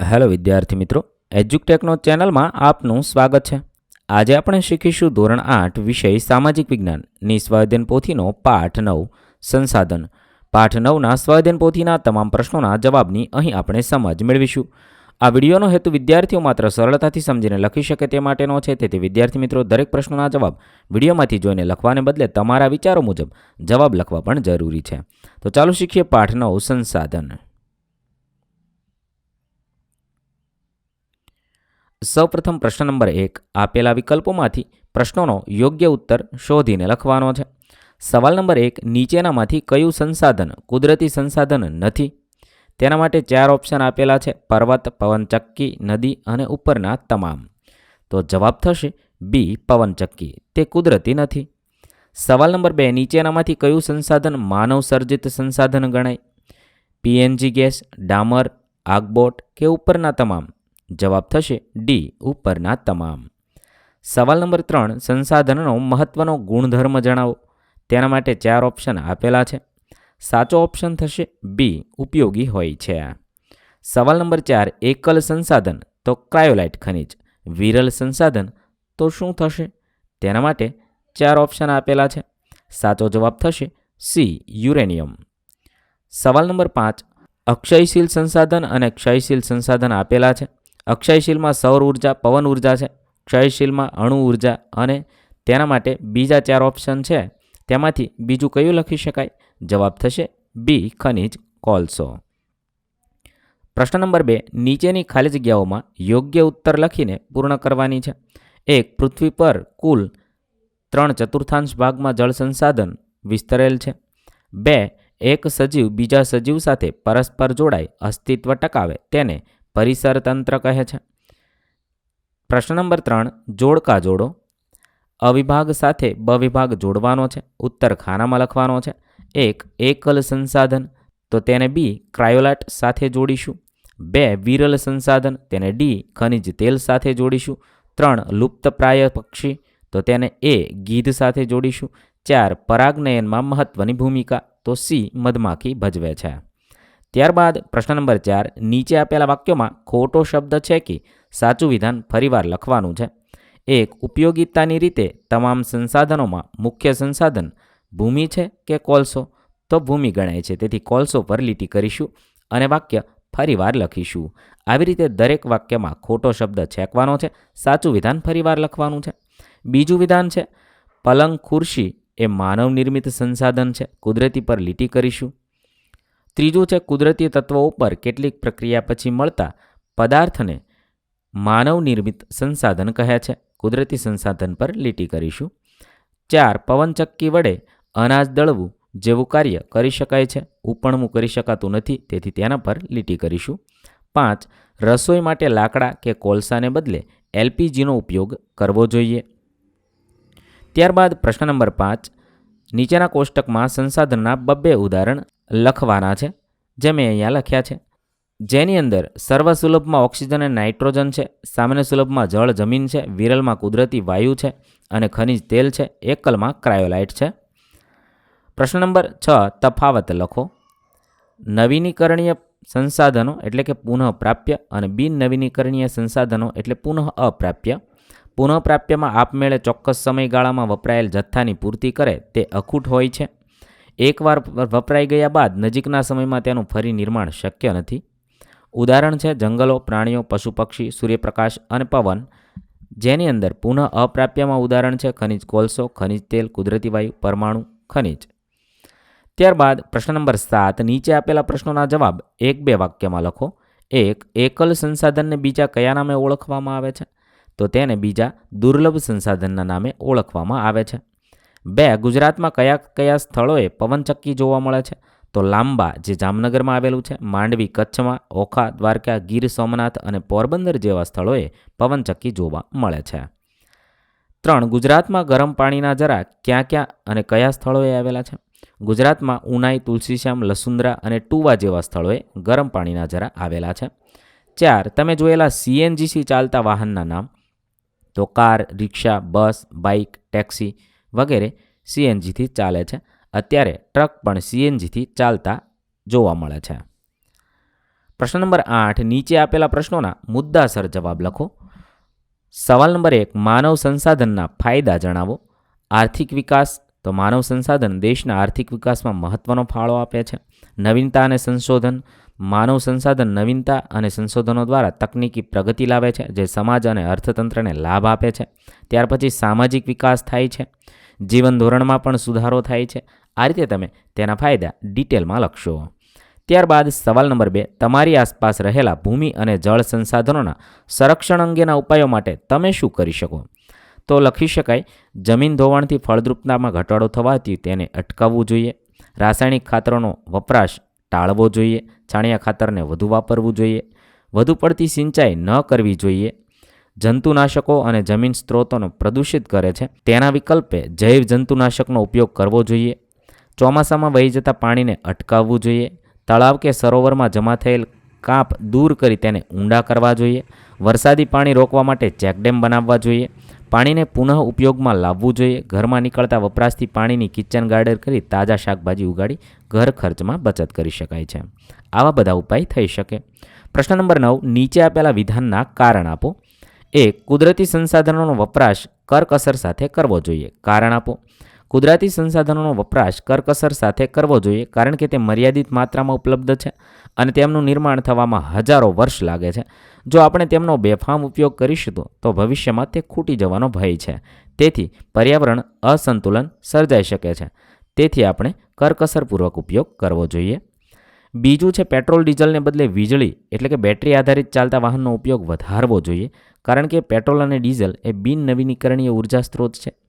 Hello વિદ્યાર્થી મિત્રો, એજ્યુકટેકનો ચેનલમાં આપનું સ્વાગત છે. આજે આપણે શીખીશું ધોરણ આઠ વિષય સામાજિક વિજ્ઞાનની સ્વાધ્યન પોથીનો પાઠ નવ, સંસાધન. પાઠ નવના સ્વાધ્યન પોથીના તમામ પ્રશ્નોના જવાબની અહીં આપણે સમજ મેળવીશું. આ વિડીયોનો હેતુ વિદ્યાર્થીઓ માત્ર સરળતાથી સમજીને લખી શકે તે માટેનો છે, તેથી વિદ્યાર્થી મિત્રો, દરેક પ્રશ્નોના જવાબ વિડીયોમાંથી જોઈને લખવાને બદલે તમારા વિચારો મુજબ જવાબ લખવા પણ જરૂરી છે. તો ચાલો શીખીએ પાઠ નવ, સંસાધન. સૌપ્રથમ પ્રશ્ન નંબર એક. આપેલા વિકલ્પોમાંથી પ્રશ્નોનો યોગ્ય ઉત્તર શોધીને લખવાનો છે. સવાલ નંબર એક. નીચેનામાંથી કયું સંસાધન કુદરતી સંસાધન નથી? તેના માટે ચાર ઓપ્શન આપેલા છે. પર્વત પવનચક્કી નદી અને ઉપરના તમામ. તો જવાબ થશે બી પવનચક્કી તે કુદરતી નથી. સવાલ નંબર બે. નીચેનામાંથી કયું સંસાધન માનવ સર્જિત સંસાધન ગણાય? પીએનજી ગેસ, ડામર, આગબોટ કે ઉપરના તમામ? જવાબ થશે ડી, ઉપરના તમામ. સવાલ નંબર ત્રણ, સંસાધનનો મહત્ત્વનો ગુણધર્મ જણાવો. તેના માટે ચાર ઓપ્શન આપેલા છે. સાચો ઓપ્શન થશે બી, ઉપયોગી હોય છે. સવાલ નંબર ચાર, એકલ સંસાધન, તો ક્રાયોલાઇટ ખનિજ. વિરલ સંસાધન, તો શું થશે? તેના માટે ચાર ઓપ્શન આપેલા છે. સાચો જવાબ થશે સી, યુરેનિયમ. સવાલ નંબર પાંચ, અક્ષયશીલ સંસાધન અને ક્ષયશીલ સંસાધન આપેલા છે. અક્ષયશીલમાં સૌર ઊર્જા, પવન ઊર્જા છે. ક્ષયશીલમાં અણુ ઊર્જા અને તેના માટે બીજા ચાર ઓપ્શન છે. તેમાંથી બીજું કયું લખી શકાય? જવાબ થશે બી, ખનિજ કોલસો. પ્રશ્ન નંબર બે, નીચેની ખાલી જગ્યાઓમાં યોગ્ય ઉત્તર લખીને પૂર્ણ કરવાની છે. એક, પૃથ્વી પર કુલ ત્રણ ચતુર્થાંશ ભાગમાં જળ સંસાધન વિસ્તરેલ છે. બે, એક સજીવ બીજા સજીવ સાથે પરસ્પર જોડાઈ અસ્તિત્વ ટકાવે, તેને પરિસર તંત્ર કહે છે. પ્રશ્ન નંબર ત્રણ, જોડકા જોડો. અવિભાગ સાથે બ વિભાગ જોડવાનો છે ઉત્તર ખાનામાં લખવાનો છે. એક, એકલ સંસાધન. તો તેને બી, ક્રાયોલાટ સાથે જોડીશું. બે, વિરલ સંસાધન. તેને ડી, ખનિજ તેલ સાથે જોડીશું. ત્રણ લુપ્તપ્રાય પક્ષી. તો તેને એ, ગીધ સાથે જોડીશું. ચાર, પરાગનયનમાં મહત્ત્વની ભૂમિકા. તો સી, મધમાખી ભજવે છે. ત્યારબાદ પ્રશ્ન નંબર ચાર, નીચે આપેલા વાક્યોમાં ખોટો શબ્દ છે કે સાચું વિધાન ફરીવાર લખવાનું છે? એક, ઉપયોગિતાની રીતે તમામ સંસાધનોમાં મુખ્ય સંસાધન ભૂમિ છે કે કોલસો? તો ભૂમિ ગણાય છે. તેથી કોલસો પર લીટી કરીશું અને વાક્ય ફરીવાર લખીશું. આવી રીતે દરેક વાક્યમાં ખોટો શબ્દ છેકવાનો છે, સાચું વિધાન ફરીવાર લખવાનું છે. બીજું વિધાન છે, પલંગ ખુરશી એ માનવ નિર્મિત સંસાધન છે. કુદરતી પર લીટી કરીશું. ત્રીજું છે કુદરતી તત્વો ઉપર કેટલીક પ્રક્રિયા પછી મળતા પદાર્થને માનવ નિર્મિત સંસાધન કહે છે. કુદરતી સંસાધન પર લીટી કરીશું. ચાર, પવનચક્કી વડે અનાજ દળવું જેવું કાર્ય કરી શકાય છે. ઉપણવું કરી શકાતું નથી, તેથી તેના પર લીટી કરીશું. પાંચ, રસોઈ માટે લાકડા કે કોલસાને બદલે એલપીજીનો ઉપયોગ કરવો જોઈએ. ત્યારબાદ પ્રશ્ન નંબર પાંચ, નીચેના કોષ્ટકમાં સંસાધનના બબ્બે ઉદાહરણ લખવાના છે, જે મેં અહીંયા લખ્યા છે. જેની અંદર સર્વસુલભમાં ઓક્સિજન અને નાઇટ્રોજન છે, સામાન્ય સુલભમાં જળ, જમીન છે, વિરલમાં કુદરતી વાયુ છે અને ખનિજ તેલ છે, એકલમાં ક્રાયોલાઇટ છે. પ્રશ્ન નંબર છ, તફાવત લખો. નવીનીકરણીય સંસાધનો એટલે કે પુનઃપ્રાપ્ય અને બિન નવીનીકરણીય સંસાધનો એટલે પુનઃ અપ્રાપ્ય પુનઃપ્રાપ્યમાં આપમેળે ચોક્કસ સમયગાળામાં વપરાયેલ જથ્થાની પૂર્તિ કરે તે અખૂટ હોય છે. એકવાર વપરાઈ ગયા બાદ નજીકના સમયમાં તેનું ફરી નિર્માણ શક્ય નથી. ઉદાહરણ છે, જંગલો, પ્રાણીઓ, પશુ પક્ષી, સૂર્યપ્રકાશ અને પવન. જેની અંદર પુનઃ અપ્રાપ્યમાં ઉદાહરણ છે, ખનિજ કોલસો, ખનિજ તેલ, કુદરતી વાયુ, પરમાણુ, ખનિજ. ત્યારબાદ પ્રશ્ન નંબર સાત, નીચે આપેલા પ્રશ્નોના જવાબ એક બે વાક્યમાં લખો. એક, એકલ સંસાધનને બીજા કયા નામે ઓળખવામાં આવે છે? તો તેને બીજા દુર્લભ સંસાધનના નામે ઓળખવામાં આવે છે. બે, ગુજરાતમાં કયા કયા સ્થળોએ પવનચક્કી જોવા મળે છે? તો લાંબા, જે જામનગરમાં આવેલું છે, માંડવી, કચ્છમાં ઓખા, દ્વારકા, ગીર સોમનાથ અને પોરબંદર જેવા સ્થળોએ પવનચક્કી જોવા મળે છે. ત્રણ, ગુજરાતમાં ગરમ પાણીના જરા ક્યાં ક્યાં અને કયા સ્થળોએ આવેલા છે? ગુજરાતમાં ઉનાઈ, તુલસીશ્યામ, લસુંદરા અને ટુવા જેવા સ્થળોએ ગરમ પાણીના જરા આવેલા છે. ચાર, તમે જોયેલા સીએનજીસી ચાલતા વાહનના નામ? તો car, rickshaw, bus, bike, taxi વગેરે સીએનજીથી ચાલે છે. અત્યારે ટ્રક પણ સીએનજીથી ચાલતા જોવા મળે છે. પ્રશ્ન નંબર આઠ, નીચે આપેલા પ્રશ્નોના મુદ્દાસર જવાબ લખો. સવાલ નંબર એક, માનવ સંસાધનના ફાયદા જણાવો. આર્થિક વિકાસ, તો માનવ સંસાધન દેશના આર્થિક વિકાસમાં મહત્ત્વનો ફાળો આપે છે. નવીનતા અને સંશોધન માનવ સંસાધન નવીનતા અને સંશોધનો દ્વારા તકનીકી પ્રગતિ લાવે છે, જે સમાજ અને અર્થતંત્રને લાભ આપે છે. ત્યાર પછી સામાજિક વિકાસ થાય છે. જીવન ધોરણમાં પણ સુધારો થાય છે. આ રીતે તમે તેના ફાયદા ડિટેલમાં લખશો. ત્યારબાદ સવાલ નંબર બે, તમારી આસપાસ રહેલા ભૂમિ અને જળ સંસાધનોના સંરક્ષણ અંગેના ઉપાયો માટે તમે શું કરી શકો? તો લખી શકાય, જમીન ધોવાણથી ફળદ્રુપતામાં ઘટાડો થવાથી તેને અટકાવવું જોઈએ. રાસાયણિક ખાતરોનો વપરાશ ટાળવો જોઈએ છાણિયા ખાતરને વધુ વાપરવું જોઈએ, વધુ પડતી સિંચાઈ ન કરવી જોઈએ. જંતુનાશકો અને જમીન સ્ત્રોતોને પ્રદૂષિત કરે છે. તેના વિકલ્પે જૈવ જંતુનાશકનો ઉપયોગ કરવો જોઈએ. ચોમાસામાં વહી જતા પાણીને અટકાવવું જોઈએ. તળાવ કે સરોવરમાં જમા થયેલ કાંપ દૂર કરી તેને ઊંડા કરવા જોઈએ. વરસાદી પાણી રોકવા માટે ચેકડેમ બનાવવા જોઈએ. પાણીને પુનઃ ઉપયોગમાં લાવવું જોઈએ. ઘરમાં નીકળતા વપરાશથી પાણીની કિચન ગાર્ડન કરી તાજા શાકભાજી ઉગાડી ઘર ખર્ચમાં બચત કરી શકાય છે. આવા બધા ઉપાય થઈ શકે. પ્રશ્ન નંબર નવ, નીચે આપેલા વિધાનના કારણ આપો. એક, કુદરતી સંસાધનોનો વપરાશ કરકસર સાથે કરવો જોઈએ. કારણ આપો. કુદરતી સંસાધનોનો વપરાશ કરકસર સાથે કરવો જોઈએ કારણ કે તે મર્યાદિત માત્રામાં ઉપલબ્ધ છે અને તેમનું નિર્માણ થવામાં હજારો વર્ષ લાગે છે. જો આપણે તેમનો બેફામ ઉપયોગ કરીશું તો- ભવિષ્યમાં તે ખૂટી જવાનો ભય છે. તેથી પર્યાવરણ અસંતુલન સર્જાઈ શકે છે. તેથી આપણે કરકસરપૂર્વક ઉપયોગ કરવો જોઈએ. બીજું છે પેટ્રોલ ડીઝલને બદલે વીજળી, એટલે કે બેટરી આધારિત ચાલતા વાહનનો ઉપયોગ વધારવો જોઈએ કારણ કે પેટ્રોલ અને ડીઝલ એ બિન નવીનીકરણીય ઊર્જા સ્ત્રોત છે.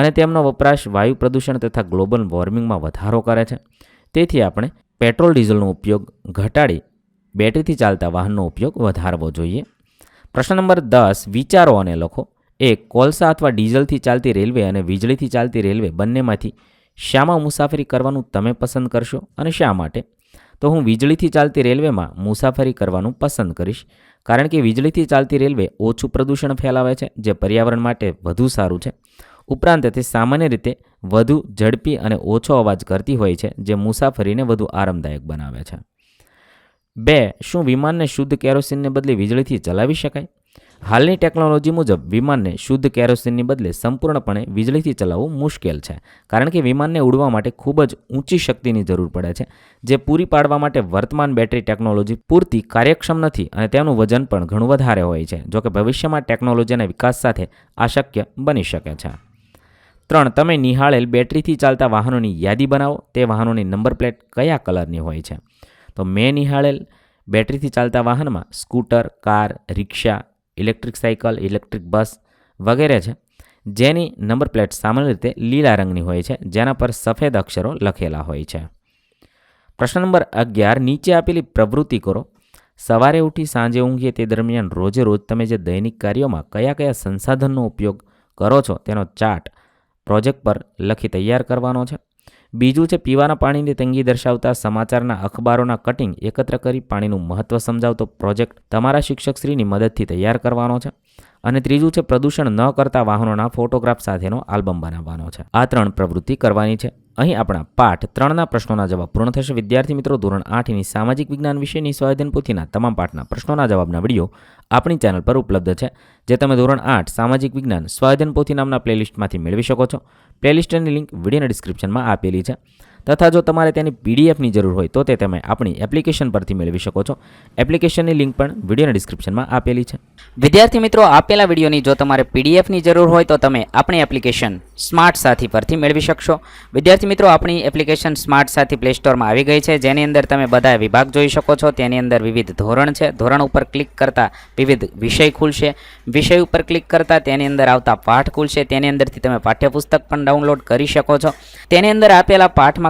અને તેમનો વપરાશ વાયુ પ્રદૂષણ તથા ગ્લોબલ વોર્મિંગમાં વધારો કરે છે. તેથી આપણે પેટ્રોલ, ડીઝલનો ઉપયોગ ઘટાડી બેટરીથી ચાલતા વાહનનો ઉપયોગ વધારવો જોઈએ. પ્રશ્ન નંબર દસ, વિચારો અને લખો. એક, કોલસા અથવા ડીઝલથી ચાલતી રેલવે અને વીજળીથી ચાલતી રેલવે બંનેમાંથી શામાં મુસાફરી કરવાનું તમે પસંદ કરશો અને શા માટે? તો હું વીજળીથી ચાલતી રેલવેમાં મુસાફરી કરવાનું પસંદ કરીશ, કારણ કે વીજળીથી ચાલતી રેલવે ઓછું પ્રદૂષણ ફેલાવે છે, જે પર્યાવરણ માટે વધુ સારું છે. ઉપરાંત તે સામાન્ય રીતે વધુ ઝડપી અને ઓછો અવાજ કરતી હોય છે, જે મુસાફરીને વધુ આરામદાયક બનાવે છે. બે, શું વિમાનને શુદ્ધ કેરોસીનને બદલે વીજળીથી ચલાવી શકાય? હાલની ટેકનોલોજી મુજબ વિમાનને શુદ્ધ કેરોસીનની બદલે સંપૂર્ણપણે વીજળીથી ચલાવવું મુશ્કેલ છે, કારણ કે વિમાનને ઉડવા માટે ખૂબ જ ઊંચી શક્તિની જરૂર પડે છે, જે પૂરી પાડવા માટે વર્તમાન બેટરી ટેકનોલોજી પૂરતી કાર્યક્ષમ નથી અને તેનું વજન પણ ઘણું વધારે હોય છે, જોકે ભવિષ્યમાં ટેકનોલોજીના વિકાસ સાથે આ શક્ય બની શકે છે. ત્રણ, તમે નિહાળેલ બેટરીથી ચાલતા વાહનોની યાદી બનાવો. તે વાહનોની નંબર પ્લેટ કયા કલરની હોય છે? તો મેં નિહાળેલ બેટરીથી ચાલતા વાહનમાં scooter, car, rickshaw, electric cycle, electric bus વગેરે છે. જેની નંબર પ્લેટ સામાન્ય રીતે લીલા રંગની હોય છે, જેના પર સફેદ અક્ષરો લખેલા હોય છે. પ્રશ્ન નંબર અગિયાર, નીચે આપેલી પ્રવૃત્તિ કરો. સવારે ઉઠી સાંજે ઊંઘીએ તે દરમિયાન રોજે રોજ તમે જે દૈનિક કાર્યોમાં કયા કયા સંસાધનનો ઉપયોગ કરો છો તેનો ચાર્ટ પ્રોજેક્ટ પર લખી તૈયાર કરવાનો છે. બીજું છે, પીવાના પાણીની તંગી દર્શાવતા સમાચારના અખબારોના કટિંગ એકત્ર કરી પાણીનું મહત્ત્વ સમજાવતો પ્રોજેક્ટ તમારા શિક્ષકશ્રીની મદદથી તૈયાર કરવાનો છે. અને ત્રીજું છે, પ્રદૂષણ ન કરતા વાહનોના ફોટોગ્રાફ સાથેનો આલ્બમ બનાવવાનો છે. આ ત્રણ પ્રવૃત્તિ કરવાની છે. અહીં આપણા પાઠ ત્રણના પ્રશ્નોના જવાબ પૂર્ણ થશે. વિદ્યાર્થી મિત્રો, ધોરણ આઠની સામાજિક વિજ્ઞાન વિષયની સ્વાધ્યાયન પોથીના તમામ પાઠના પ્રશ્નોના જવાબના વીડિયો આપણી ચેનલ પર ઉપલબ્ધ છે, જે તમે ધોરણ આઠ સામાજિક વિજ્ઞાન સ્વાધ્યાયન પોથી નામના પ્લેલિસ્ટમાંથી મેળવી શકો છો. પ્લેલિસ્ટની લિંક વિડીયોના ડિસ્ક્રિપ્શનમાં આપેલી છે. તથા જો તમારે તેની પીડીએફની જરૂર હોય તો તે તમે આપણી એપ્લિકેશન પરથી મેળવી શકો છો. એપ્લિકેશનની લિંક પણ વિડીયોના ડિસ્ક્રિપ્શનમાં આપેલી છે. વિદ્યાર્થી મિત્રો, આપેલા વિડીયોની જો તમારે પીડીએફની જરૂર હોય તો તમે આપણી એપ્લિકેશન સ્માર્ટ સાથી પરથી મેળવી શકશો. વિદ્યાર્થી મિત્રો, આપણી એપ્લિકેશન સ્માર્ટ સાથી પ્લે સ્ટોરમાં આવી ગઈ છે. જેની અંદર તમે બધા વિભાગ જોઈ શકો છો. તેની અંદર વિવિધ ધોરણ છે. ધોરણ ઉપર ક્લિક કરતાં વિવિધ વિષય ખુલશે. વિષય ઉપર ક્લિક કરતાં તેની અંદર આવતા પાઠ ખુલશે. તેની અંદરથી તમે પાઠ્યપુસ્તક પણ ડાઉનલોડ કરી શકો છો. તેની અંદર આપેલા પાઠમાં